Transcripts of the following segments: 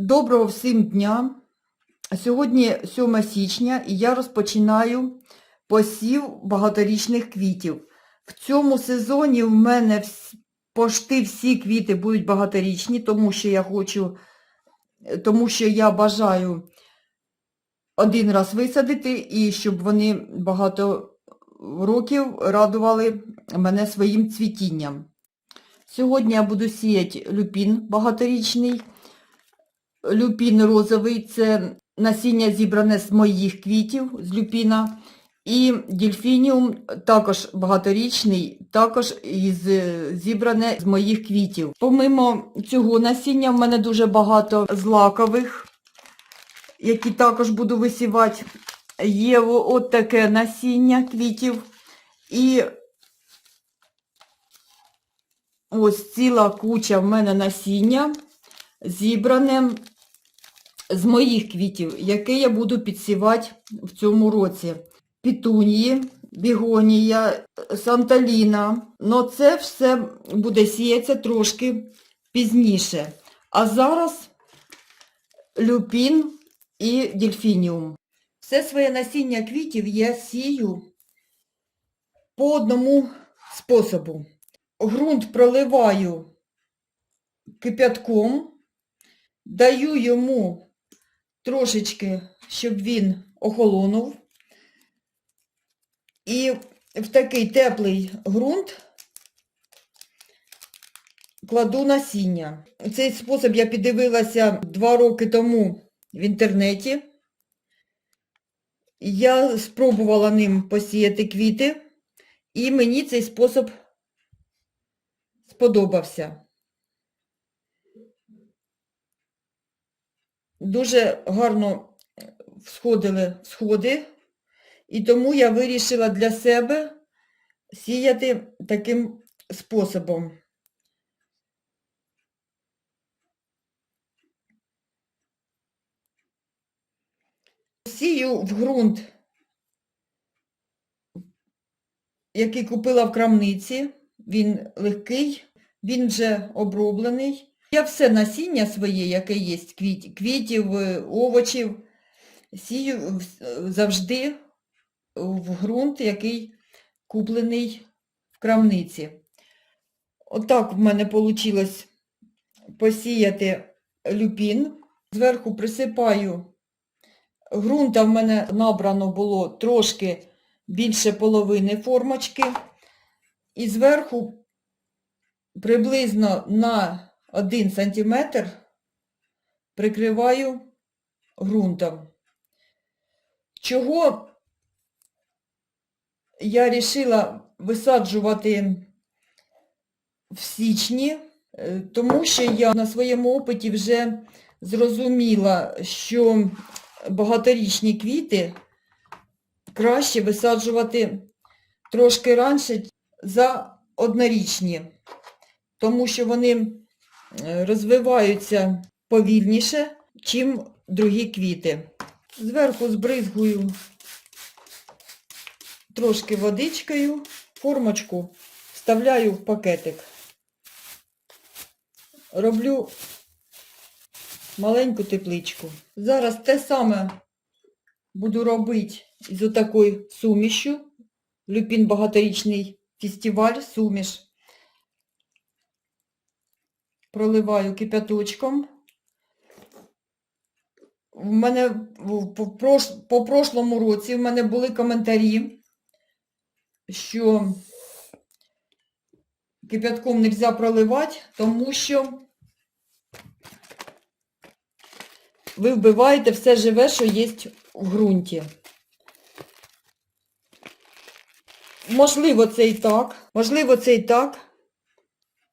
Доброго всім дня! Сьогодні 7 січня і я розпочинаю посів багаторічних квітів. В цьому сезоні в мене пошти всі квіти будуть багаторічні, тому що я хочу, тому що я бажаю один раз висадити і щоб вони багато років радували мене своїм цвітінням. Сьогодні я буду сіяти люпін багаторічний. Люпін розовий це насіння зібране з моїх квітів, з люпіна. І дельфініум також багаторічний, також із, е, зібране з моїх квітів. Помимо цього насіння в мене дуже багато злакових, які також буду висівати. Є от таке насіння квітів. І ось ціла куча в мене насіння зібране з моїх квітів, яке я буду підсівати в цьому році. Пітунії, бігонія, санталіна. Но це все буде сіятися трошки пізніше. А зараз люпін і дельфініум. Все своє насіння квітів я сію по одному способу. Грунт проливаю кипятком, даю йому трошечки, щоб він охолонув. І в такий теплий ґрунт кладу насіння. Цей спосіб я піддивилася два роки тому в інтернеті. Я спробувала ним посіяти квіти, і мені цей спосіб сподобався. Дуже гарно всходили сходи, і тому я вирішила для себе сіяти таким способом. Сію в ґрунт, який купила в крамниці. Він легкий, він вже оброблений. Я все насіння своє, яке є, квіт, квітів, е, овочів, сію завжди в ґрунт, який куплений в крамниці. Отак в мене вийшло посіяти люпін. Зверху присипаю. Грунта в мене набрано було трошки більше половини формочки. І зверху приблизно на 1 см прикриваю ґрунтом. Чого я вирішила висаджувати в січні, Е, тому що я на своєму опиті вже зрозуміла, що багаторічні квіти краще висаджувати трошки раніше за однорічні, тому що вони розвиваються повільніше, чим другі квіти. Зверху збризгую трошки водичкою, формочку вставляю в пакетик. Роблю маленьку тепличку. Зараз те саме буду робити з отакою сумішю. Люпін багаторічний фестиваль, суміш. Проливаю кипяточком. В мене по, по прошлому році в мене були коментарі, що кипятком не можна проливати, тому що ви вбиваєте все живе, що є в ґрунті. Можливо, це і так. Можливо, це і так.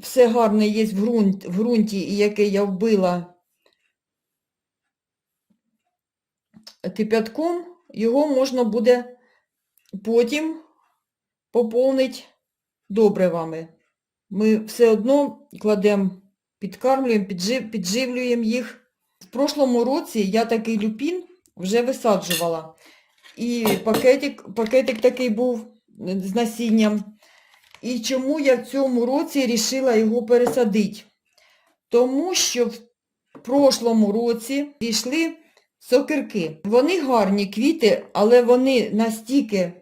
Все гарне є в, ґрунт, в ґрунті, яке я вбила кипятком, його можна буде потім поповнити добривами. Ми все одно кладемо, підкармлюємо, піджив, підживлюємо їх. В прошлому році я такий люпін вже висаджувала. І пакетик, пакетик такий був з насінням. І чому я в цьому році вирішила його пересадити? Тому що в прошлому році зійшли сокирки. Вони гарні квіти, але вони настільки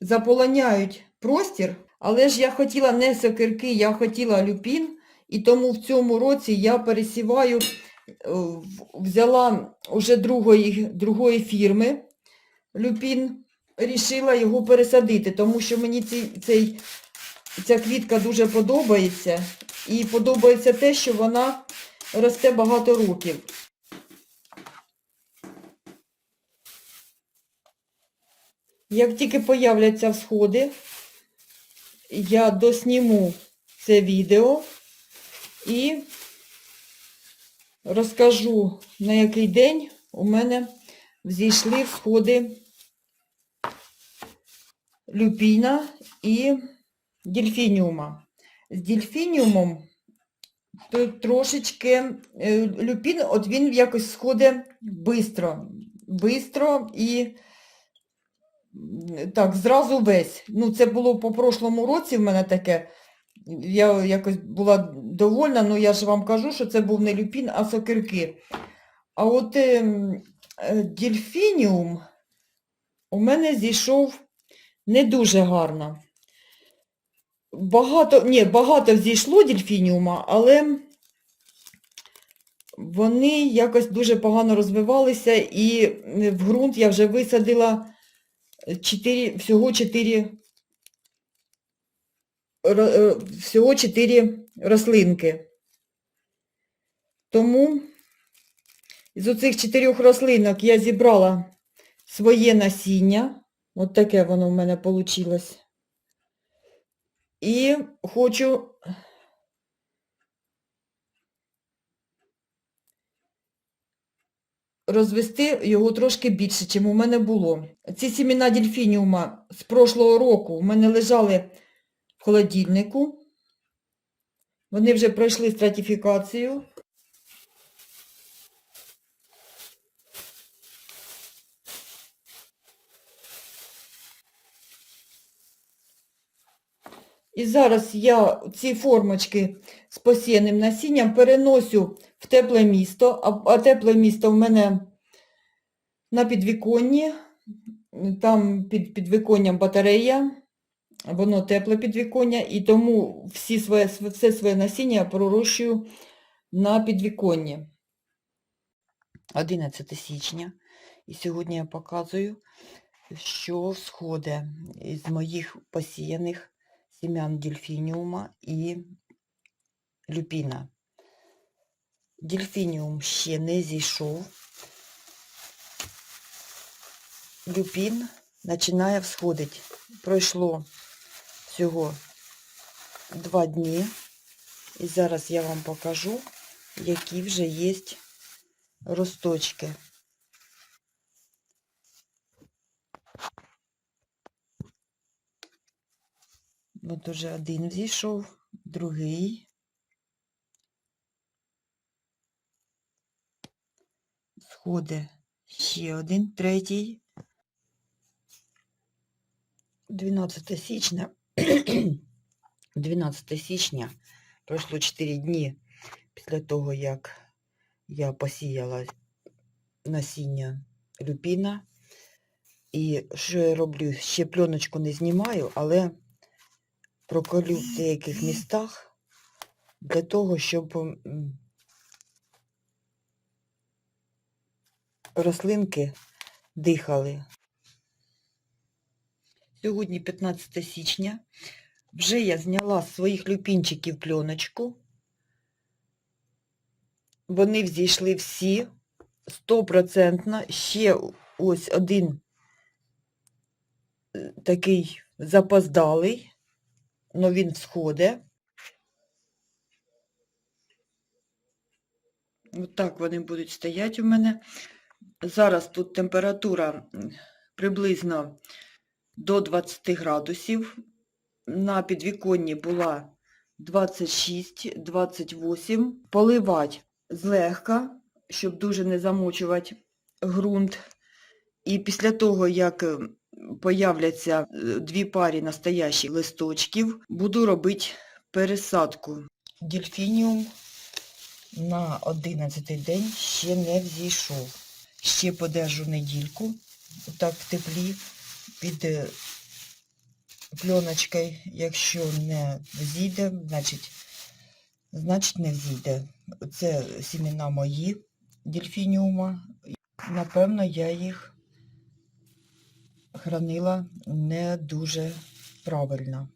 заполоняють простір. Але ж я хотіла не сокирки, я хотіла люпін. І тому в цьому році я пересіваю, е, взяла вже другої, другої фірми люпін, рішила його пересадити, тому що мені цей, цей, ця квітка дуже подобається. І подобається те, що вона росте багато років. Як тільки появляться всходи, я досніму це відео і розкажу, на який день у мене взійшли всходи люпіна і дельфініума. З дельфініумом то трошечки е, люпін, от він якось сходить бистро. Бистро і так, зразу весь. Ну, це було по прошлому році в мене таке. Я якось була довольна, але я ж вам кажу, що це був не люпін, а сокирки. А от ем, е, дельфініум у мене зійшов не дуже гарно. Багато, ні, багато зійшло дельфініума, але вони якось дуже погано розвивалися, і в ґрунт я вже висадила 4, всього 4 всього 4 рослинки. Тому з оцих чотирьох рослинок я зібрала своє насіння. От таке воно в мене вийшло. І хочу розвести його трошки більше, чим у мене було. Ці сімена дельфініума з прошлого року у мене лежали в холодильнику. Вони вже пройшли стратифікацію. І зараз я ці формочки з посіяним насінням переносю в тепле місто, а, тепле місто в мене на підвіконні, там під підвіконням батарея, воно тепле підвіконня, і тому всі своє, все своє насіння я пророщую на підвіконні. 11 січня. І сьогодні я показую, що сходить із моїх посіяних сім'ян дельфініума і люпіна. Дельфініум ще не зійшов. Люпін починає всходити. Пройшло всього два дні. І зараз я вам покажу, які вже є росточки. От уже один взійшов, другий. Сходить ще один, третій. 12 січня. 12 січня пройшло 4 дні після того, як я посіяла насіння люпіна. І що я роблю? Ще пленочку не знімаю, але проколю в деяких містах для того, щоб рослинки дихали. Сьогодні 15 січня. Вже я зняла з своїх люпінчиків пленочку. Вони взійшли всі стопроцентно. Ще ось один е, такий запоздалий, але він сходить. Ось так вони будуть стояти у мене. Зараз тут температура приблизно до 20 градусів. На підвіконні була 26-28. Поливати злегка, щоб дуже не замочувати ґрунт. І після того, як е, появляться е, дві парі настоящих листочків, буду робити пересадку. Дельфініум на 11 день ще не взійшов. Ще подержу недільку, так в теплі, під е, пленочкою. Якщо не взійде, значить, значить не взійде. Це сімена мої дельфініума. Напевно, я їх хранила не дуже правильно.